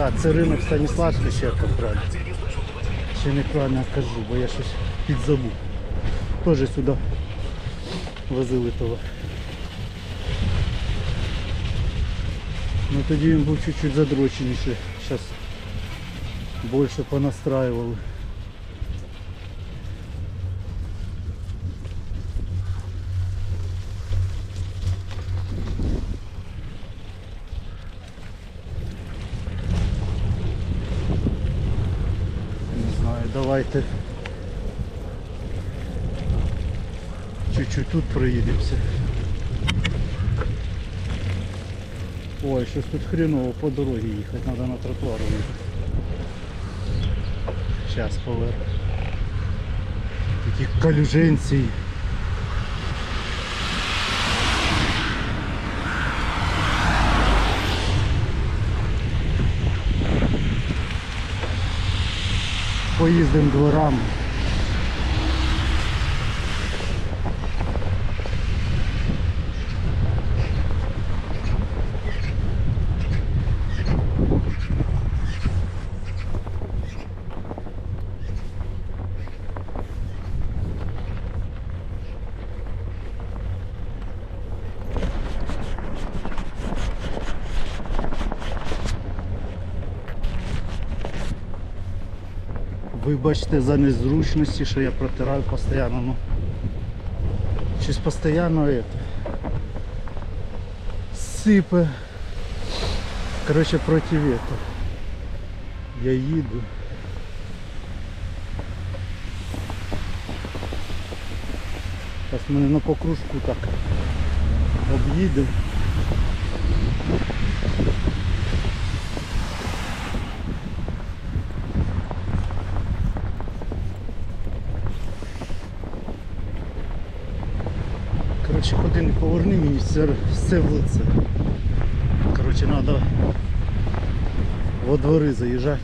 Так, це ринок Станіславський ще правильно. Чи неправильно кажу, бо я щось підзабув. Теж сюди возили товар. Ну тоді він був чуть-чуть задроченіший. Зараз більше понастраювали. Не знаю, чуть-чуть тут проїдемося. Ой, щось тут хреново по дорозі їхати, треба на тротуар їхати. Зараз поверну. Таких калюженці. Поїздимо дворами. Вибачте за незручності, що я протираю постійно. Ну, щось постійно это, сипе. Короче, проти ветра. Я їду. Зараз мене на покружку так об'їде. Коротше, не мені все, все в лице. Коротше, треба во двори заїжджати.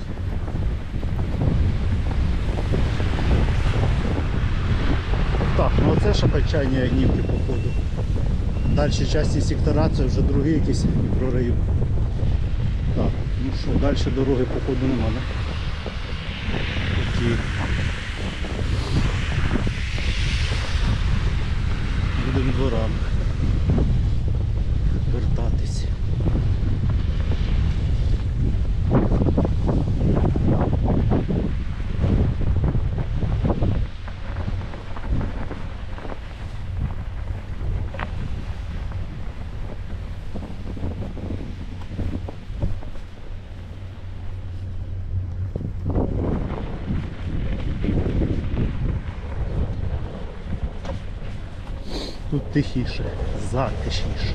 Так, ну оце шапачання огнівки походу. Далі часті сектора, це вже другий якийсь мікрорайон. Так, ну що, далі дороги походу нема, да? Окей. Будемо дворами вертатись. Тут тихіше, затишніше.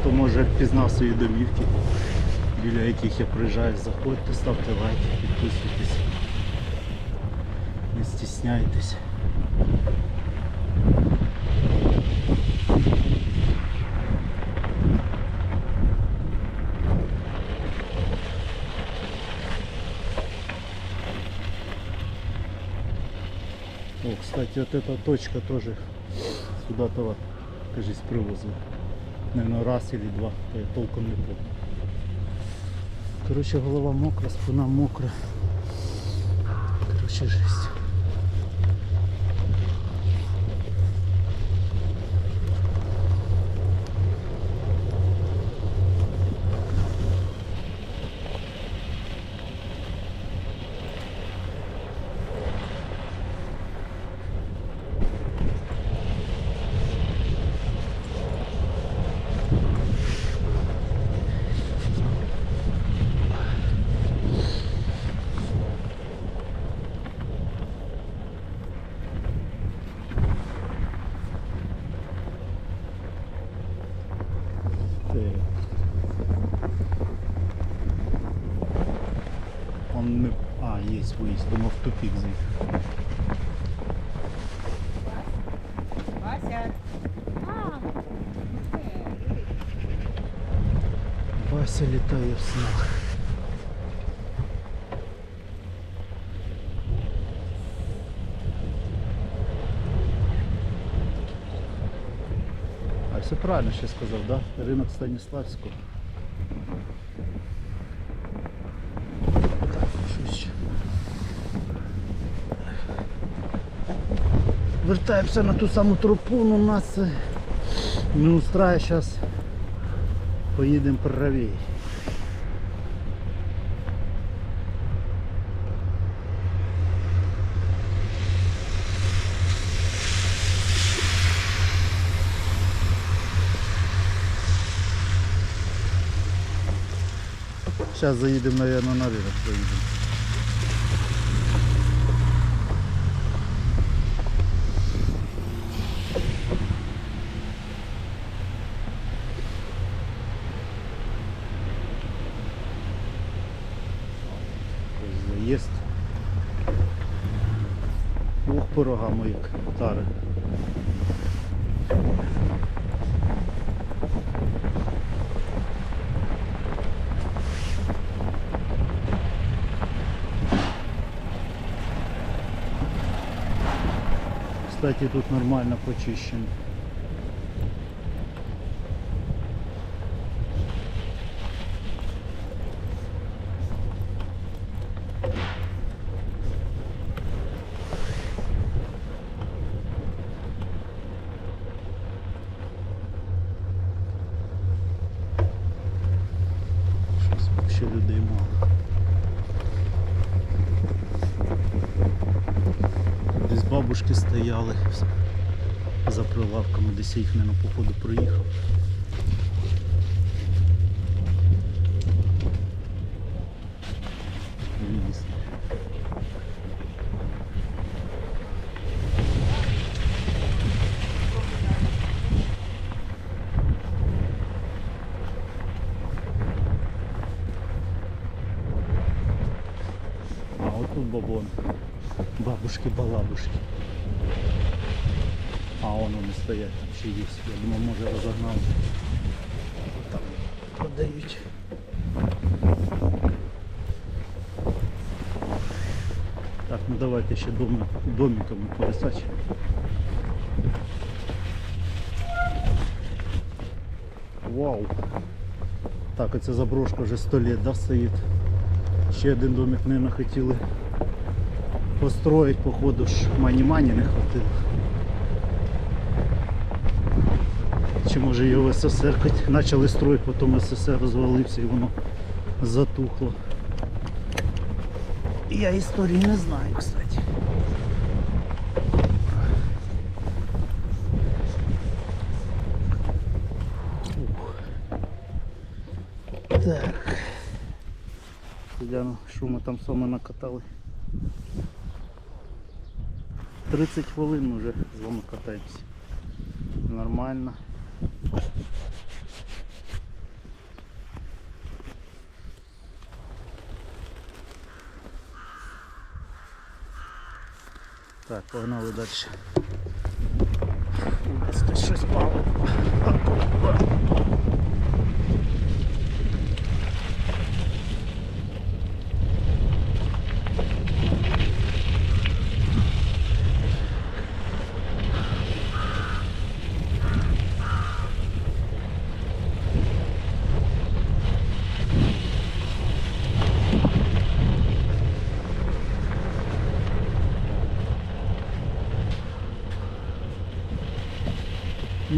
Хто може впізнав свої домівки, біля яких я приїжджаю, заходьте, ставте лайки, підписуйтесь. Не стісняйтесь. О, кстати, вот эта точка тоже сюда товар, кажись, привозил. Наверное, раз или два, то я толком не помню. Короче, голова мокра, спина мокра. Короче, жесть. Це... Он не... А, є виїзд, думав в тупик заїхав. Вася. Вася літає в снах. А Все правильно ще сказав, да? Ринок Станіславського. Так, що ще? Вертаємося на ту саму тропу, ну нас не устрає зараз. Поїдемо правій. Зараз заїдемо, мабуть, на поїдемо. Ох, моїх мої тари. Кстати, тут нормально почищено. Бабушки стояли за прилавками, десь їх, мабуть, походу проїхав. А тут бабон. Бабушки-балабушки. А вон вони стоять, там ще є. Я думав, може розогнали. Там продають. Так, ну давайте ще дом, домиками пересачимо. Вау! Так, оця заброшка вже 100 лет, да, стоїть. Ще один домик, мабуть, хотіли построить, походу ж мані-мані не хватило. Чи може його в СССР почали строїти, потім СССР розвалився і воно затухло. Я історії не знаю, кстати. Так. Гляну, що ми там саме накатали. 30 хвилин ми вже з вами катаємося. Нормально. Так, погнали далі. Тут щось пало.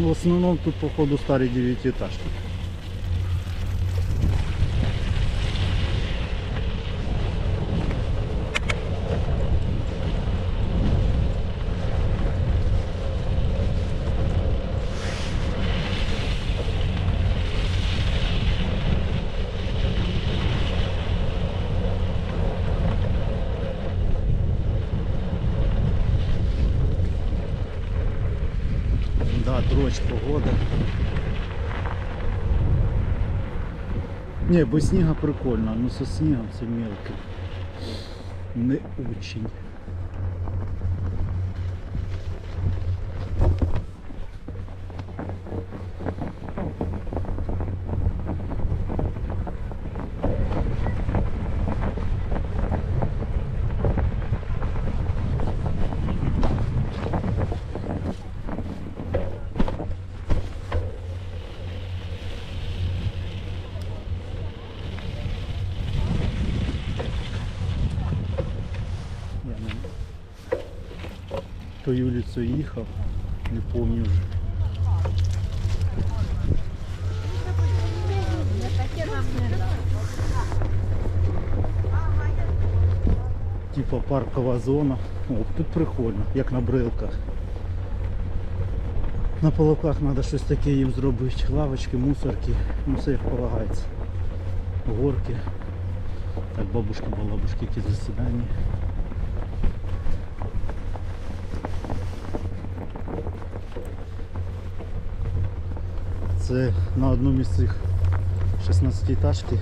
В основном тут походу старые девятиэтажки. Да, дрочь, погода. Не, без снега прикольно, но со снігом це мелко. Не очень. Тою вулицею їхав, не пам'ятаю вже. Типа паркова зона. О, тут прикольно, як на брилках. На полоках треба щось таке їм зробити. Лавочки, мусорки, ну все як полагається. Горки. Так, бабушки, балабушки, які засідання. Це на одному із цих 16 етажки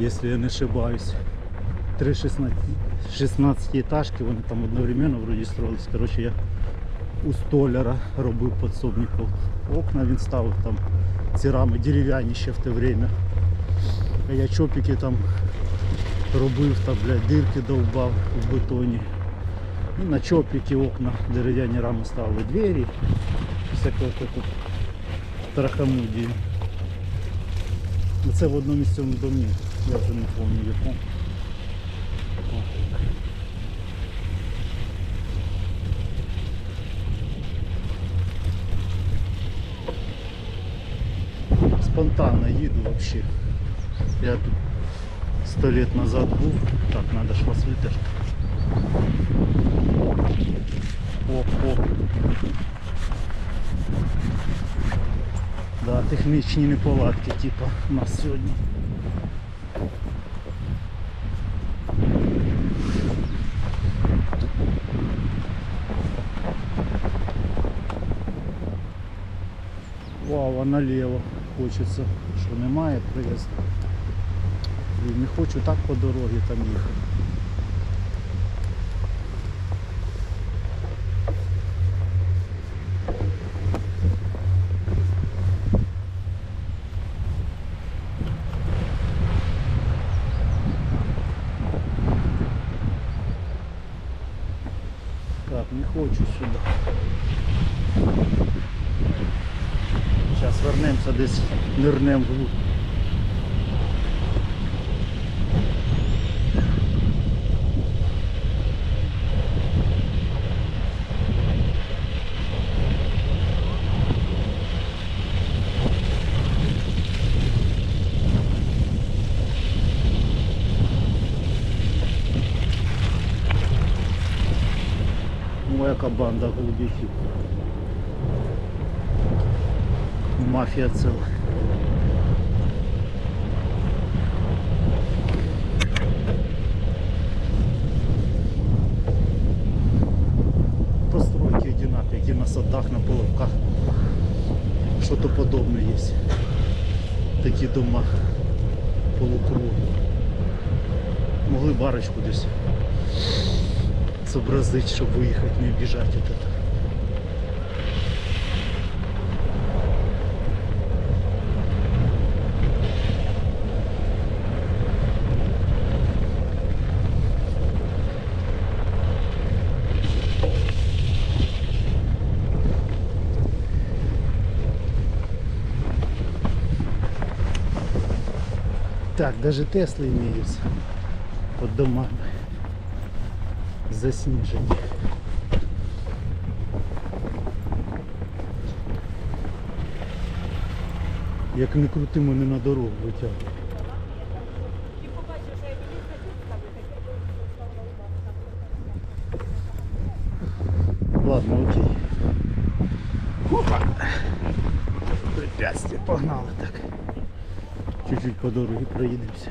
если я не ошибаюсь. Три 16, 16 етажки, вони там одновременно вроді строились. Коротше, я у столяра робив підсобників. Окна він ставив там ці рами дерев'яні ще в те время. А я чопики там робив, там, блядь, дирки довбав в бетоні. І на чопики окна, дерев'яні рами ставили двері. Всякого такого трахамудії. Ну, Це в одному із цьому домі. Я вже не пам'ятаю якому. Спонтанно їду вообще. Я тут сто лет назад був. Так, надо ж вас витерти. Оп. Да, технічні неполадки, типа, у нас сьогодні. Вау, а наліво хочеться, що немає приїзду. Не хочу так по дорозі там їхати. десь нирнем вглубь. О, яка банда голубіхів. Мафія ціла. На садах, на половках. Что-то подобное есть. Такі дома полукруги. Могли барочку десь зобразити, щоб виїхати, не обіжати Так, даже Теслы имеются под домами. Заснежені. Як не крути мене на дорогу витягує. Ладно, окей. Опа. Препятствие погнали. Чуть-чуть по дорозі проїдемося.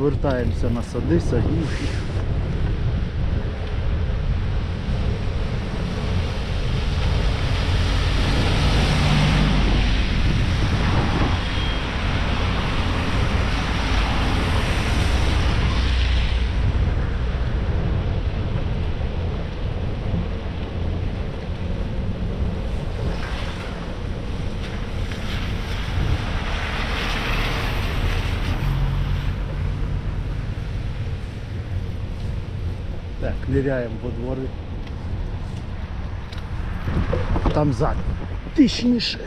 Вертаємося на сади, садівки. Ниряємо во дворы. Там зад. Тишніше.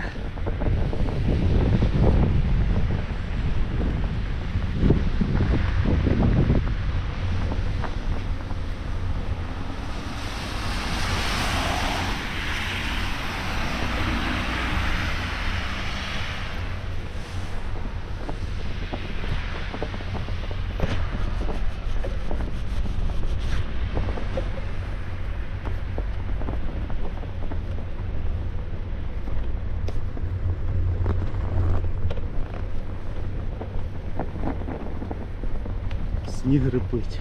Сніг рипить.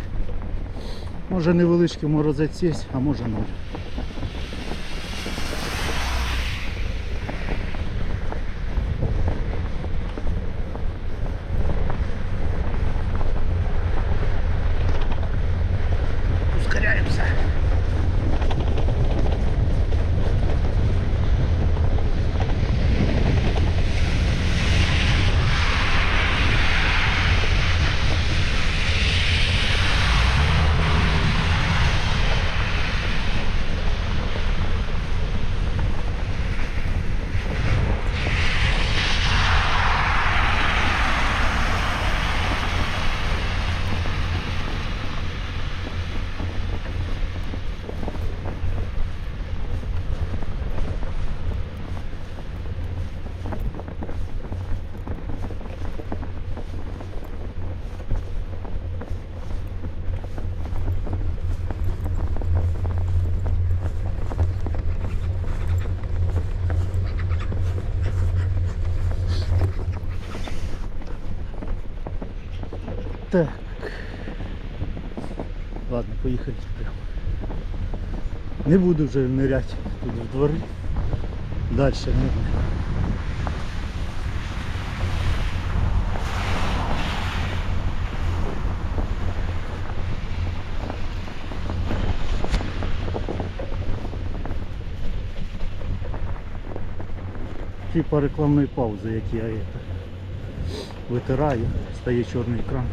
Може невеличкий морозець є, а може нуль. Так. Ладно, поїхали прямо. Не буду вже ниряти тут в двори. Далі не Типа рекламної паузи, які я это, витираю, стає чорний екран.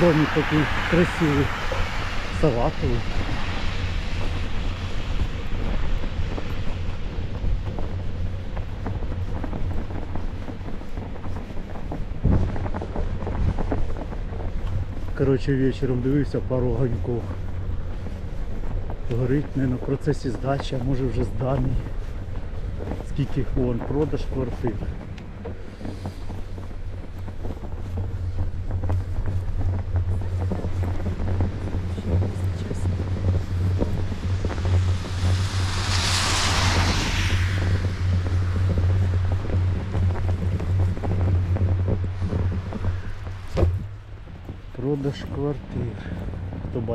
Домик такой красивый, салатовый. Коротше, вечором дивився пару огоньков. Горить, не на процесі здачі, а може вже зданий. Скільки вон, продаж квартир.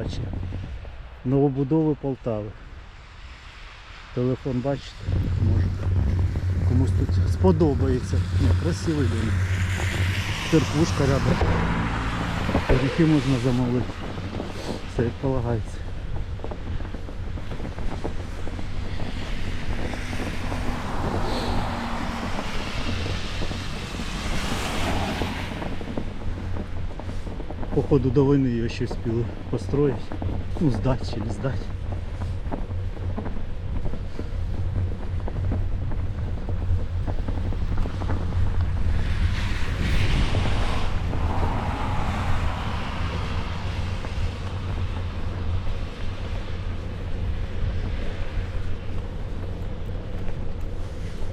Хто? Новобудови Полтави. Телефон бачите? Може. Комусь тут сподобається. Ні, красивий день. Церквушка рядом. Горіхи можна замовити. Все як полагається. Походу до війни його ще встигли построїти. Ну, здати чи не здати.